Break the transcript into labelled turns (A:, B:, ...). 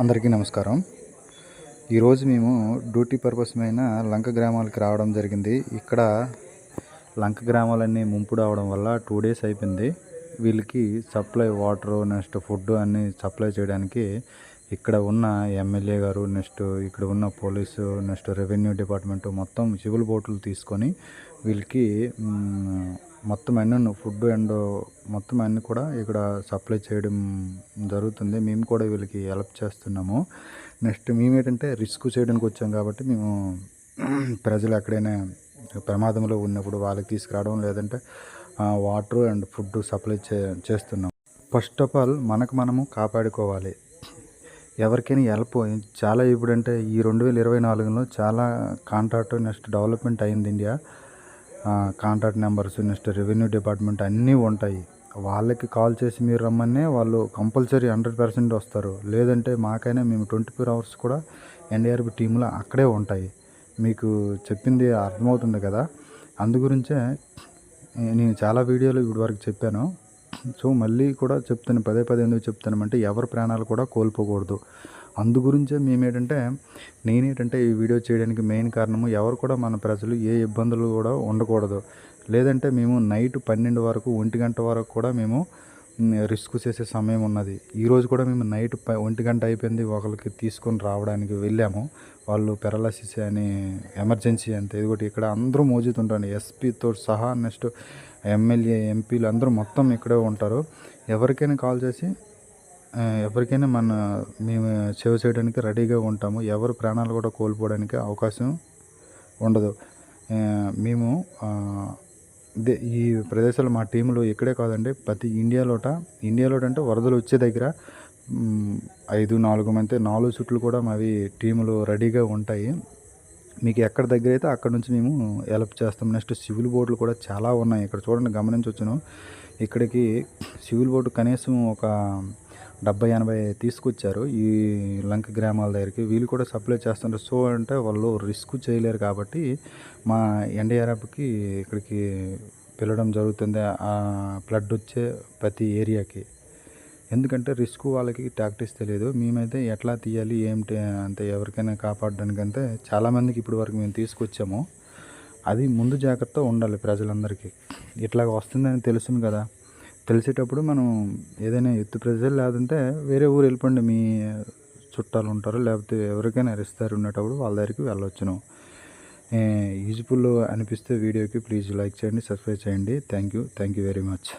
A: అందరికీ నమస్కారం. ఈరోజు మేము డ్యూటీ పర్పస్ మీద లంక గ్రామాలకి రావడం జరిగింది. ఇక్కడ లంక గ్రామాలన్నీ ముంపుడు అవడం వల్ల టూ డేస్ అయిపోయింది. వీళ్ళకి సప్లై వాటర్ నెక్స్ట్ ఫుడ్ అన్నీ సప్లై చేయడానికి ఇక్కడ ఉన్న ఎమ్మెల్యే గారు నెక్స్ట్ ఇక్కడ ఉన్న పోలీసు నెక్స్ట్ రెవెన్యూ డిపార్ట్మెంట్ మొత్తం సివిల్ బోట్లు తీసుకొని వీళ్ళకి మొత్తం అన్నీ ఫుడ్ అండ్ మొత్తం అన్ని కూడా ఇక్కడ సప్లై చేయడం జరుగుతుంది. మేము కూడా వీళ్ళకి హెల్ప్ చేస్తున్నాము. నెక్స్ట్ మేము ఏంటంటే రిస్క్ చేయడానికి వచ్చాం కాబట్టి మేము ప్రజలు ఎక్కడైనా ప్రమాదంలో ఉన్నప్పుడు వాళ్ళకి తీసుకురావడం లేదంటే వాటర్ అండ్ ఫుడ్ సప్లై చే చేస్తున్నాం. ఫస్ట్ ఆఫ్ ఆల్ మనకు మనము కాపాడుకోవాలి. ఎవరికైనా హెల్ప్ చాలా ఇప్పుడంటే ఈ రెండు వేల ఇరవై నాలుగులో చాలా కాంట్రాక్ట్ నెక్స్ట్ డెవలప్మెంట్ అయింది India. Contract numbers next revenue department అన్నీ ఉంటాయి. వాళ్ళకి కాల్ చేసి మీరు రమ్మనే వాళ్ళు కంపల్సరీ హండ్రెడ్ పర్సెంట్ వస్తారు. లేదంటే మాకైనా మేము ట్వంటీ ఫోర్ అవర్స్ కూడా ఎన్డీఆర్బి టీంలో అక్కడే ఉంటాయి. మీకు చెప్పింది అర్థమవుతుంది కదా. అందు గురించే నేను చాలా వీడియోలు ఇప్పటి వరకు చెప్పాను. సో మళ్ళీ కూడా చెప్తాను పదే పదే ఎందుకు చెప్తానంటే ఎవరి ప్రాణాలు కూడా కోల్పోకూడదు. అందు గురించే మేమేంటంటే నేనేంటంటే ఈ వీడియో చేయడానికి మెయిన్ కారణము ఎవరు కూడా మన ప్రజలు ఏ ఇబ్బందులు కూడా ఉండకూడదు. లేదంటే మేము నైట్ పన్నెండు వరకు ఒంటి గంట వరకు కూడా మేము రిస్క్ చేసే సమయం ఉన్నది. ఈరోజు కూడా మేము నైట్ ఒంటి గంట అయిపోయింది ఒకరికి తీసుకొని రావడానికి వెళ్ళాము. వాళ్ళు పెరలసిస్ అని ఎమర్జెన్సీ అంతే. ఇది ఒకటి ఇక్కడ అందరూ మోజుతుంటారు. ఎస్పీతో సహా నెక్స్ట్ ఎమ్మెల్యే ఎంపీలు అందరూ మొత్తం ఇక్కడే ఉంటారు. ఎవరికైనా కాల్ చేసి ఎవరికైనా మన మేము సేవ చేయడానికి రెడీగా ఉంటాము. ఎవరు ప్రాణాలు కూడా కోల్పోవడానికి అవకాశం ఉండదు. మేము ఈ ప్రదేశాలు మా టీంలో ఇక్కడే కాదండి ప్రతి ఇండియాలోట ఇండియాలోట అంటే వరదలు వచ్చే దగ్గర ఐదు నాలుగు మంది నాలుగు చుట్లు కూడా మావి టీములు రెడీగా ఉంటాయి. మీకు ఎక్కడ దగ్గర అయితే అక్కడ నుంచి మేము హెల్ప్ చేస్తాం. నెక్స్ట్ సివిల్ బోర్డులు కూడా చాలా ఉన్నాయి. ఇక్కడ చూడండి గమనించవచ్చును ఇక్కడికి సివిల్ బోర్డు కనీసం ఒక డెబ్బై ఎనభై తీసుకొచ్చారు. ఈ లంక గ్రామాల దగ్గరికి. వీళ్ళు కూడా సప్లై చేస్తుంటారు సో అంటే వాళ్ళు రిస్క్ చేయలేరు కాబట్టి మా ఎన్డీఆర్ఎఫ్కి ఇక్కడికి పిలవడం జరుగుతుంది. ఆ ఫ్లడ్ వచ్చే ప్రతి ఏరియాకి ఎందుకంటే రిస్క్ వాళ్ళకి టాక్టిక్స్ తెలియదు. మేమైతే ఎట్లా తీయాలి ఏమిటి అంతే ఎవరికైనా కాపాడడానికి అంతే చాలామందికి ఇప్పటి వరకు మేము తీసుకొచ్చాము. అది ముందు జాగ్రత్త ఉండాలి ప్రజలందరికీ. ఇట్లా వస్తుందని తెలుసును కదా. తెలిసేటప్పుడు మనం ఏదైనా ఎత్తు ప్రజలు లేదంటే వేరే ఊరు వెళ్ళిపోండి మీ చుట్టాలు ఉంటారు లేకపోతే ఎవరికైనా రిస్తారు ఉండేటప్పుడు వాళ్ళ దగ్గరికి వెళ్ళొచ్చును. యూజ్ఫుల్ అనిపిస్తే వీడియోకి ప్లీజ్ లైక్ చేయండి సబ్స్క్రైబ్ చేయండి. Thank you thank you very much.